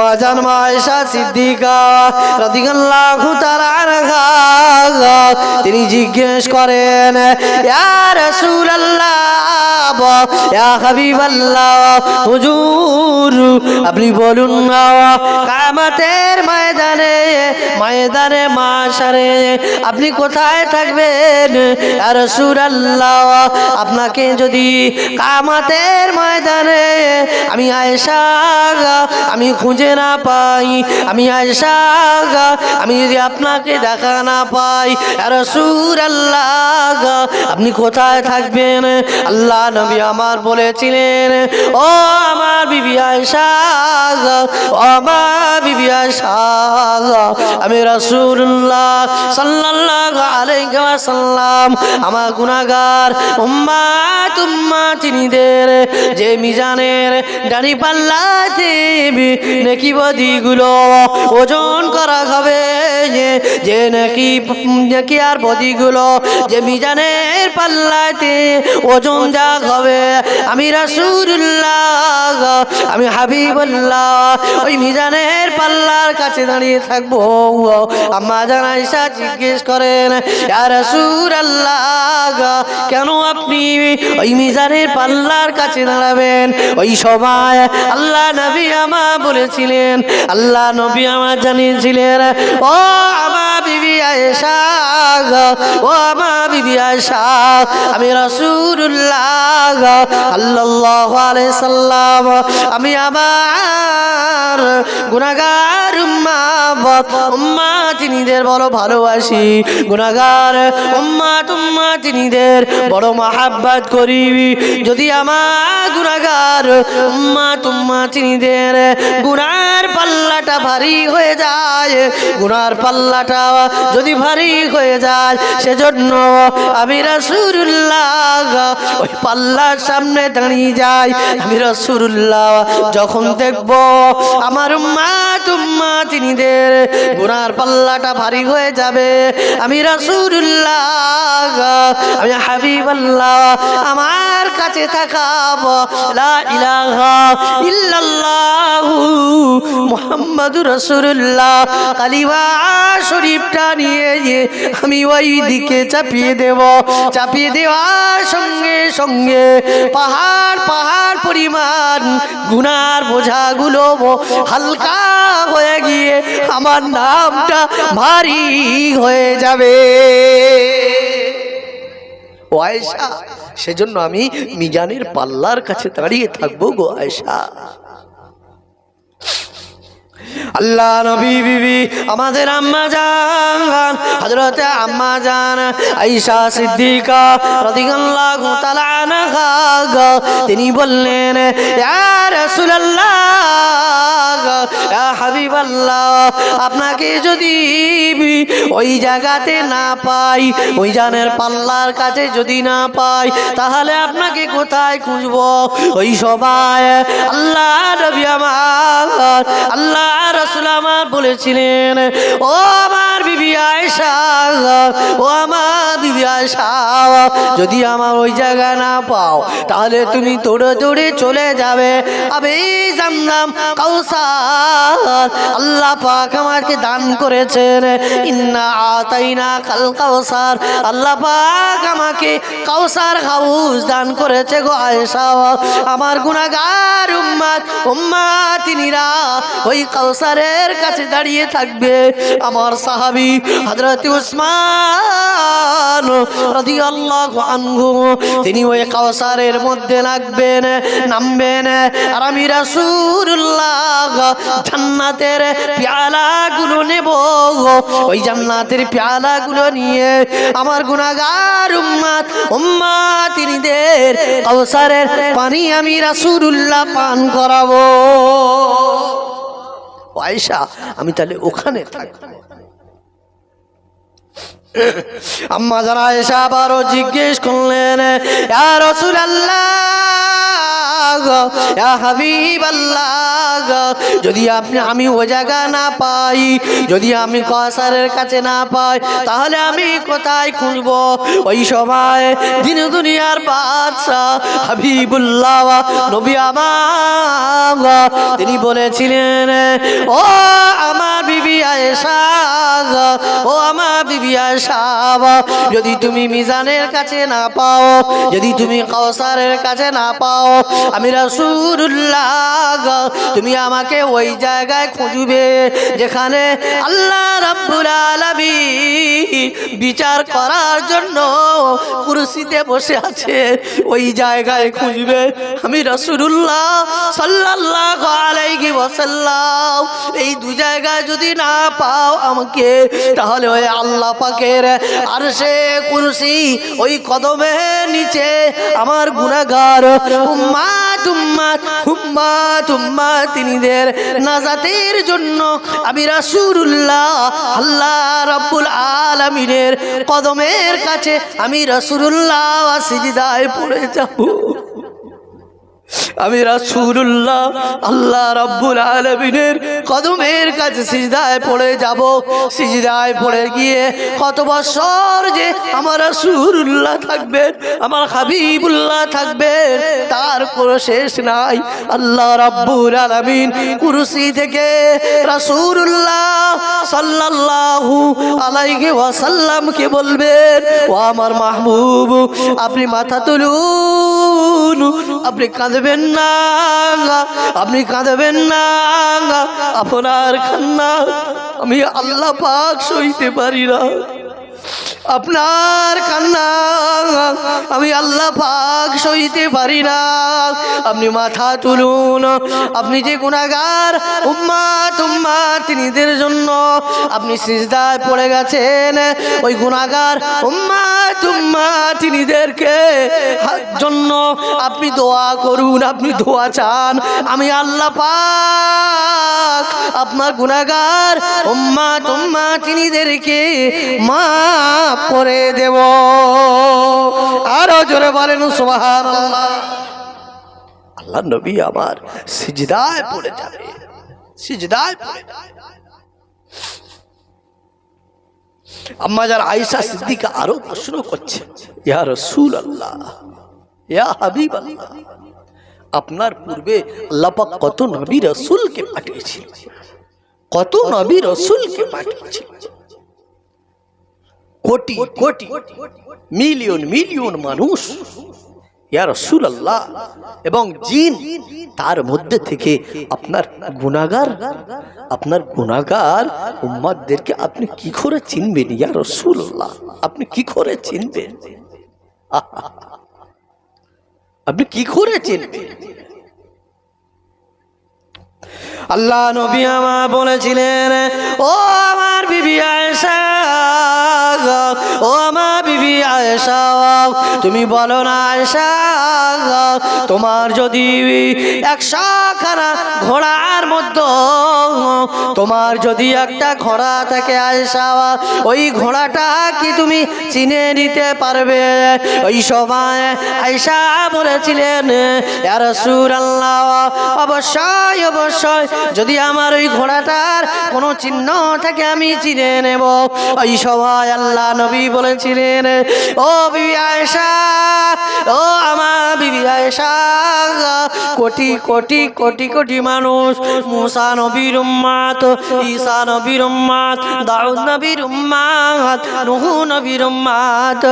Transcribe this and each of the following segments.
আম্মা জান মা আয়েশা সিদ্দিকা রাদিয়াল্লাহু তাআলা আনহা তিনি জিজ্ঞেস করেন ইয়া রাসূলুল্লাহ ইয়া হাবিবাল্লাহ, হুজুর, আপনি বলুন না কামাতের ময়দানে ময়দানে মাশারে, আপনি কোথায় থাকবেন? ইয়া রাসূলুল্লাহ, আপনাকে যদি কামাতের ময়দানে আমি আয়েশা আমি খুঁজে না পাই, আমি আয়েশা আমি যদি আপনাকে দেখা না পাই রসুর আল্লাহ আপনি কোথায় থাকবেন? আল্লাহ নবী আমার বলেছিলেন, ও আমার বিবি আয়েশা, ও আমার বিবি আয়েশা, আমি আমার যে মিজানের ডানি পাল্লাতে নাকি বদিগুলো ওজন করা হবে, যে নাকি নাকি আর বদিগুলো যে মিজানের পাল্লাতে ওজন যা হবে। আমি রাসূলুল্লাহ, আমি হাবিবুল্লাহ। ওই মিজানের পাল্লার কাছে দাঁড়িয়ে থাকব। আম্মা জানাইসা জিজ্ঞেস করেন রাসূলুল্লাহ, কেন আপনি ওই মিজানের পাল্লার কাছে দাঁড়াবেন? ওই সময় আল্লাহ নবী আমা বলেছিলেন, আল্লাহ নবী আমার জানিয়েছিলেন, ও আমার বিবি আয়েশা, ও আমার বিবি আয়েশা, আমি সাল্লাম আমি আমার গুনাহগার উম্মাত উম্মাতিনীদের বড় ভালোবাসি। গুনাহগার উম্মাত উম্মাতিনীদের বড় মহাব্বত করি। যদি আমার গুনাহগার উম্মাত উম্মাতিনীদের গুনার পাল্লাটা ভারী হয়ে যায় গুনার পাল্লাটা যদি ভারী হয়ে যায়, সেজন্য আমি রাসূলুল্লাহ ওই পাল্লার সামনে দাঁড়িয়ে যাই। আমি রাসূলুল্লাহ যখন দেখব আমার মা তুম্মা তিনিদের গুনার পাল্লাটা ভারী হয়ে যাবে। আমি রাসূলুল্লাহ, আমি হাবিবাল্লাহ, আমার কাছে থাকাব লা ইলাহা ইল্লাল্লাহু মুহাম্মাদুর রাসূলুল্লাহ। কালিমা শরীফটা নিয়ে আমি ওই দিকে চাপিয়ে দেব। চাপিয়ে দেওয়ার সঙ্গে সঙ্গে পাহাড় পাহাড় পরিমাণ গুনার বোঝাগুলো হালকা হয়ে গিয়ে আমার নামটা ভারী হয়ে যাবে। ও আয়সা সেজন্য আমি মিজানের পাল্লার কাছে দাঁড়িয়ে থাকব গো আয়েশা। আল্লাহ নবী বিবি, আমাদের আম্মা জান, হযরতে আম্মা জান, আয়েশা সিদ্দিকা রাদিয়াল্লাহু তাআলা আনহা তিনি বললেন, ইয়া রাসূলুল্লাহ, ইয়া হাবিবাল্লাহ, আপনাকে যদি ওই জায়গাতে না পাই, ওই জানের পাল্লার কাছে যদি না পাই, তাহলে আপনাকে কোথায় খুঁজবো? ওই সবাই আল্লাহ নবী বলেছিলেন ও আয়সা আয়সা যদি আমার ওই জায়গা না পাও, তাহলে তুমি দৌড়ে দৌড়ে চলে যাবে। আমি জানলাম কাউসার, আল্লাহ পাক আমাকে দান করেছেন। ইন্না আতাইনা কাল কাউসার, আল্লাহ পাক আমাকে কাউসার হাউস দান করেছে গো আয়েশা আমার গুনাহগার উম্মাত উম্মাতিনীরা ওই কাউসারের কাছে দাঁড়িয়ে থাকবে। আমার সাহাবী হযরত উসমান রাদিয়াল্লাহু আনহু, তিনি ওই কাউসারের মধ্যে লাগবেন নামবেন। আর আমি রাসূলুল্লাহ জান্নাতের পেয়ালাগুলো নেব ওই জান্নাতের পেয়ালাগুলো নিয়ে আমার গুনাহগার উম্মাত উম্মাতিনীদের কাউসারের পানি আমি রাসূলুল্লাহ পান করাবো। আয়েশা আমি তাহলে ওখানে থাকব। আম্মা জানা এসে আবারও জিজ্ঞেস করলেন আর রাসূলুল্লাহ আল্লাহ যদি আপনি, আমি ও জায়গা না পাই, যদি আমি কসারের কাছে না পাই, তাহলে আমি কোথায় খুঁজব ওই সময় দিন দুনিয়ার বাদশাহ হাবিবুল্লাহ, নবী আমার তিনি বলেছিলেন, ও আমার বিবি আয়েশা ও আমার বিবি আয়েশা যদি তুমি মিজানের কাছে না পাও, যদি তুমি কাউসারের কাছে না পাও আমি রাসূলুল্লাহ, তুমি আমাকে ওই জায়গায় খুঁজবে যেখানে আল্লাহ রাব্বুল আলামিন বিচার করার জন্য কুরসিতে বসে আছে। ওই জায়গায় খুঁজবে আমি রাসূলুল্লাহ সাল্লাল্লাহু আলাইহি ওয়াসাল্লাম। এই দু জায়গায় যদি না পাও আমাকে, তাহলে ওই আল্লাহ পাকের আর সে কুরসি ওই কদমের নিচে আমার গুনাহগার উম্মাত উম্মাত উম্মাত উম্মাত তিনিদের নাজাতের জন্য আমি রাসূলুল্লাহ, আল্লাহ রব্বুল আলামিনের কদমের কাছে আমি রাসূলুল্লাহ সিজদায় পড়ে যাব। আমি রাসূলুল্লাহ, আল্লাহ রব্বুল আলামিনের কদমের কাছে সিজদায় পড়ে যাব। সিজদায় পড়ে গিয়ে কত বছর যে আমার রাসূলুল্লাহ থাকবেন, আমার হাবিবুল্লাহ থাকবেন, তার কোনো শেষ নাই। আল্লাহ রাব্বুল আলামিন কুরসি থেকে রাসূলুল্লাহ সাল্লাল্লাহু আলাইহি ওয়াসাল্লামকে বলবেন, ও আমার মাহবুব, আপনি মাথা তুলুন, আপনি কাঁদবেন না আপনি কাঁদবেন না আপনার খান্না আমি আল্লাহ পাক সইতে পারি না। আপনার কান্না আমি আল্লাহ পাক সইতে পারি না। আপনি মাথা তুলুন। আপনি যে গুণাগার উম্মা তুম্মা তিনিদের জন্য আপনি সিজদায় পড়ে গেছেন। ওই গুণাগার উম্মা তুম্মা তিনিদেরকে জন্য আপনি দোয়া করুন, আপনি দোয়া চান। আমি আল্লাহ পাক আপনার গুণাগার উম্মা তুম্মা তিনিদেরকে মাফ করে দেব। আরও জোরে বলেন আল্লাহ নবী আমার সিজদায় পড়ে যাবে। সিজদায় পড়ে আম্মা যার আরও প্রশ্ন করছে, ইয়া রসুল আল্লাহ ইয়া হাবিব আল্লাহ আপনার পূর্বে আল্লাহ পাক কত নবী রসুলকে পাঠিয়েছিল? কত নবী রসুলকে পাঠিয়েছিল? কোটি কোটি, মিলিয়ন মিলিয়ন মানুষ। ইয়া রসুল এবং জিন তার মধ্যে থেকে আপনার গুনাগার আপনার গুনাগার উম্মাদদেরকে আপনি কি করে চিনবেন? ইয়া রসুল আপনি কি করে চিনবেন? আপনি কি করে চিনবেন? আল্লাহ নবী আমার বলেছিলেন, ও আমার বিবি আয়েশা ও আমার তুমি বলো না তোমার যদি একশো খানা ঘোড়ার মধ্যে, তোমার যদি একটা ঘোড়া থাকে আয়েশা, ওই ঘোড়াটা কি তুমি চিনে নিতে পারবে? ওই সময় আয়সা বলেছিলেন অবশ্যই অবশ্যই, যদি আমার ওই ঘোড়াটার কোনো চিহ্ন থাকে আমি চিনে নেব। ওই সময় আল্লাহ নবী বলেছিলেন ও বিবি আয়েশা, ও আমার বিবি আয়েশা, কোটি কোটি কোটি কোটি মানুষ, মুসা নবীর উম্মাত, ঈসা নবীর উম্মাত, দাউদ নবীর উম্মাত, নুহু নবীর উম্মাত,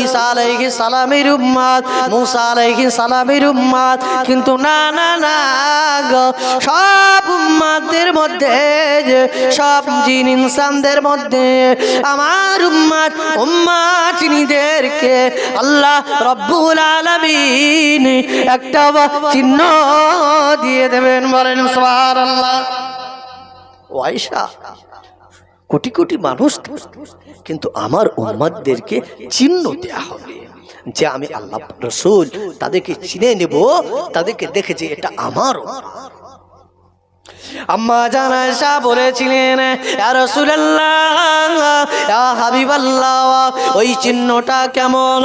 ঈসা আলাইহিস সালামের উম্মাত, মুসা আলাইহিস সালামের উম্মাত, কিন্তু না না না সব উম্মাদের মধ্যে যে, সব জিন ইনসানদের মধ্যে আমার উম্মাত উম্মাত চিনিদেরকে আল্লাহ রব্বুল আলামিন একটা চিহ্ন দিয়ে দেবেন, বলেন সুবহানাল্লাহ। ও আয়েশা কোটি কোটি মানুষ কিন্তু আমার উম্মাদদেরকে চিহ্ন দেয়া হবে। যে আমি আল্লাহ রসুল, তাদেরকে চিনে নেব, তাদেরকে দেখে যে এটা আমার আম্মা বলেছিলেন রাসূলুল্লাহ ইয়া হাবিবাল্লাহ ওই চিহ্নটা কেমন?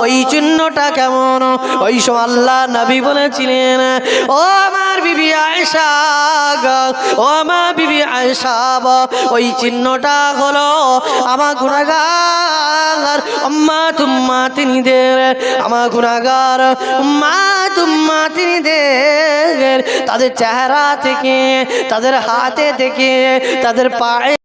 ওই চিহ্নটা কেমন? ওই সময় আল্লাহ নবী বলেছিলেন ও আমার বিবি আয়েশা গো, ও আমার বিবি আয়েশা ওই চিহ্নটা হলো আমার গুণাগার আম্মা তুম্মা তিনি দের আমার গুণাগার মা তাদের চেহারা থেকে তাদের হাতে থেকে তাদের পায়ে